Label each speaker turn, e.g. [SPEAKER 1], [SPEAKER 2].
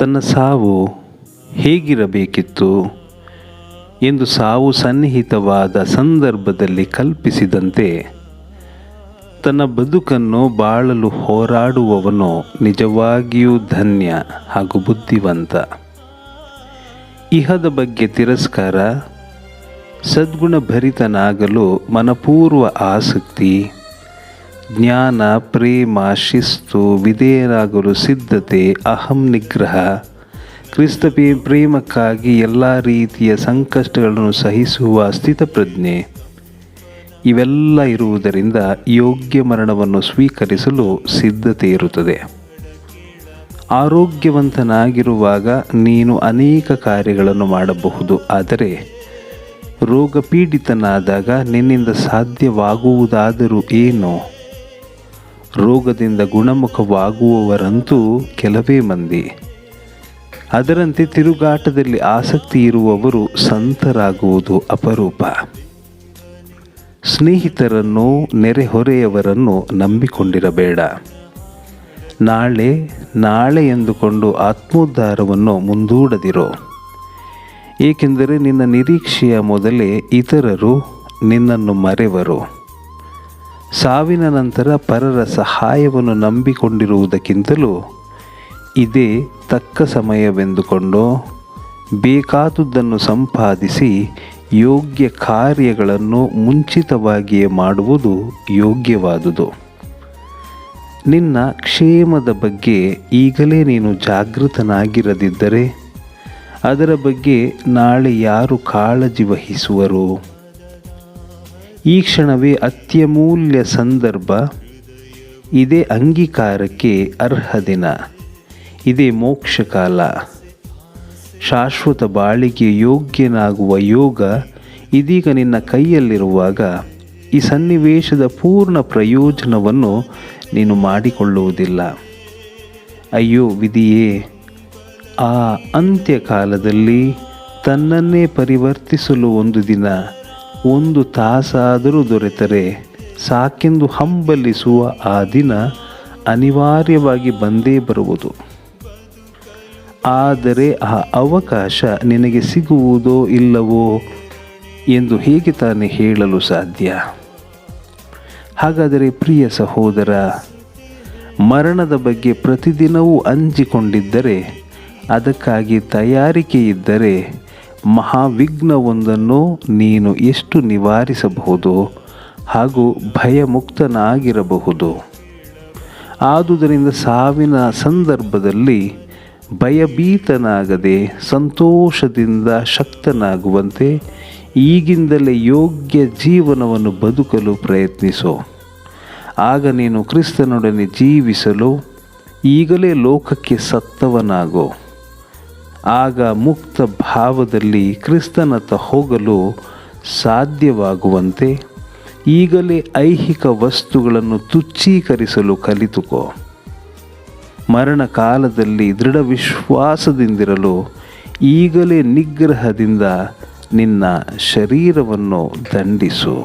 [SPEAKER 1] ತನ್ನ ಸಾವು ಹೇಗಿರಬೇಕಿತ್ತು ಎಂದು ಸಾವು ಸನ್ನಿಹಿತವಾದ ಸಂದರ್ಭದಲ್ಲಿ ಕಲ್ಪಿಸಿದಂತೆ ತನ್ನ ಬದುಕನ್ನು ಬಾಳಲು ಹೋರಾಡುವವನು ನಿಜವಾಗಿಯೂ ಧನ್ಯ ಹಾಗೂ ಬುದ್ಧಿವಂತ. ಇಹದ ಬಗ್ಗೆ ತಿರಸ್ಕಾರ, ಸದ್ಗುಣಭರಿತನಾಗಲು ಮನಪೂರ್ವ ಆಸಕ್ತಿ ಜ್ಞಾನ, ಪ್ರೇಮ, ಶಿಸ್ತು, ವಿಧೇಯರಾಗಲು ಸಿದ್ಧತೆ, ಅಹಂ ನಿಗ್ರಹ. ಕ್ರಿಸ್ತ ಪ್ರೇಮಕ್ಕಾಗಿ ಎಲ್ಲ ರೀತಿಯ ಸಂಕಷ್ಟಗಳನ್ನು ಸಹಿಸುವ ಸ್ಥಿತಪ್ರಜ್ಞೆ. ಇವೆಲ್ಲ ಇರುವುದರಿಂದ ಯೋಗ್ಯ ಮರಣವನ್ನು ಸ್ವೀಕರಿಸಲು ಸಿದ್ಧತೆ ಇರುತ್ತದೆ. ಆರೋಗ್ಯವಂತನಾಗಿರುವಾಗ ನೀನು ಅನೇಕ ಕಾರ್ಯಗಳನ್ನು ಮಾಡಬಹುದು, ಆದರೆ ರೋಗಪೀಡಿತನಾದಾಗ ನಿನ್ನಿಂದ ಸಾಧ್ಯವಾಗುವುದಾದರೂ ಏನು. ರೋಗದಿಂದ ಗುಣಮುಖವಾಗುವವರಂತೂ ಕೆಲವೇ ಮಂದಿ. ಅದರಂತೆ ತಿರುಗಾಟದಲ್ಲಿ ಆಸಕ್ತಿ ಇರುವವರು ಸಂತರಾಗುವುದು ಅಪರೂಪ. ಸ್ನೇಹಿತರನ್ನು ನೆರೆಹೊರೆಯವರನ್ನು ನಂಬಿಕೊಂಡಿರಬೇಡ. ನಾಳೆ ನಾಳೆ ಎಂದುಕೊಂಡು ಆತ್ಮೋದ್ಧಾರವನ್ನು ಮುಂದೂಡದಿರೋ. ಏಕೆಂದರೆ ನಿನ್ನ ನಿರೀಕ್ಷೆಯ ಮೊದಲೇ ಇತರರು ನಿನ್ನನ್ನು ಮರೆವರು. ಸಾವಿನ ನಂತರ ಪರರ ಸಹಾಯವನ್ನು ನಂಬಿಕೊಂಡಿರುವುದಕ್ಕಿಂತಲೂ ಇದೇ ತಕ್ಕ ಸಮಯವೆಂದುಕೊಂಡು, ಬೇಕಾದುದನ್ನು ಸಂಪಾದಿಸಿ ಯೋಗ್ಯ ಕಾರ್ಯಗಳನ್ನು ಮುಂಚಿತವಾಗಿಯೇ ಮಾಡುವುದು ಯೋಗ್ಯವಾದುದು. ನಿನ್ನ ಕ್ಷೇಮದ ಬಗ್ಗೆ ಈಗಲೇ ನೀನು ಜಾಗೃತನಾಗಿರದಿದ್ದರೆ, ಅದರ ಬಗ್ಗೆ ನಾಳೆ ಯಾರು ಕಾಳಜಿ ವಹಿಸುವರು? ಈ ಕ್ಷಣವೇ ಅತ್ಯಮೂಲ್ಯ ಸಂದರ್ಭ, ಇದೇ ಅಂಗೀಕಾರಕ್ಕೆ ಅರ್ಹ ದಿನ, ಇದೇ ಮೋಕ್ಷಕಾಲ. ಶಾಶ್ವತ ಬಾಳಿಗೆ ಯೋಗ್ಯನಾಗುವ ಯೋಗ ಇದೀಗ ನಿನ್ನ ಕೈಯಲ್ಲಿರುವಾಗ, ಈ ಸನ್ನಿವೇಶದ ಪೂರ್ಣ ಪ್ರಯೋಜನವನ್ನು ನೀನು ಮಾಡಿಕೊಳ್ಳುವುದಿಲ್ಲ. ಅಯ್ಯೋ ವಿಧಿಯೇ, ಆ ಅಂತ್ಯಕಾಲದಲ್ಲಿ ತನ್ನನ್ನೇ ಪರಿವರ್ತಿಸಲು ಒಂದು ದಿನ ಒಂದು ತಾಸಾದರೂ ದೊರೆತರೆ, ಸಾಕೆಂದು ಹಂಬಲಿಸುವ ಆ ದಿನ ಅನಿವಾರ್ಯವಾಗಿ ಬಂದೇ ಬರುವುದು. ಆದರೆ ಆ ಅವಕಾಶ ನಿನಗೆ ಸಿಗುವುದೋ ಇಲ್ಲವೋ ಎಂದು ಹೇಗೆ ತಾನೇ ಹೇಳಲು ಸಾಧ್ಯ? ಹಾಗಾದರೆ ಪ್ರಿಯ ಸಹೋದರ, ಮರಣದ ಬಗ್ಗೆ ಪ್ರತಿದಿನವೂ ಅಂಜಿಕೊಂಡಿದ್ದರೆ, ಅದಕ್ಕಾಗಿ ತಯಾರಿಕೆ ಇದ್ದರೆ ಮಹಾವಿಘ್ನವೊಂದನ್ನು ನೀನು ಎಷ್ಟು ನಿವಾರಿಸಬಹುದು ಹಾಗೂ ಭಯಮುಕ್ತನಾಗಿರಬಹುದು. ಆದುದರಿಂದ ಸಾವಿನ ಸಂದರ್ಭದಲ್ಲಿ ಭಯಭೀತನಾಗದೆ ಸಂತೋಷದಿಂದ ಶಕ್ತನಾಗುವಂತೆ ಈಗಿಂದಲೇ ಯೋಗ್ಯ ಜೀವನವನ್ನು ಬದುಕಲು ಪ್ರಯತ್ನಿಸು. ಆಗ ನೀನು ಕ್ರಿಸ್ತನೊಡನೆ ಜೀವಿಸಲು ಈಗಲೇ ಲೋಕಕ್ಕೆ ಸತ್ತವನಾಗೋ. ಆಗ ಮುಕ್ತ ಭಾವದಲ್ಲಿ ಕ್ರಿಸ್ತನತ್ತ ಹೋಗಲು ಸಾಧ್ಯವಾಗುವಂತೆ ಈಗಲೇ ಐಹಿಕ ವಸ್ತುಗಳನ್ನು ತುಚ್ಛೀಕರಿಸಲು ಕಲಿತುಕೋ. ಮರಣ ಕಾಲದಲ್ಲಿ ದೃಢ ವಿಶ್ವಾಸದಿಂದಿರಲು ಈಗಲೇ ನಿಗ್ರಹದಿಂದ ನಿನ್ನ ಶರೀರವನ್ನು ದಂಡಿಸು.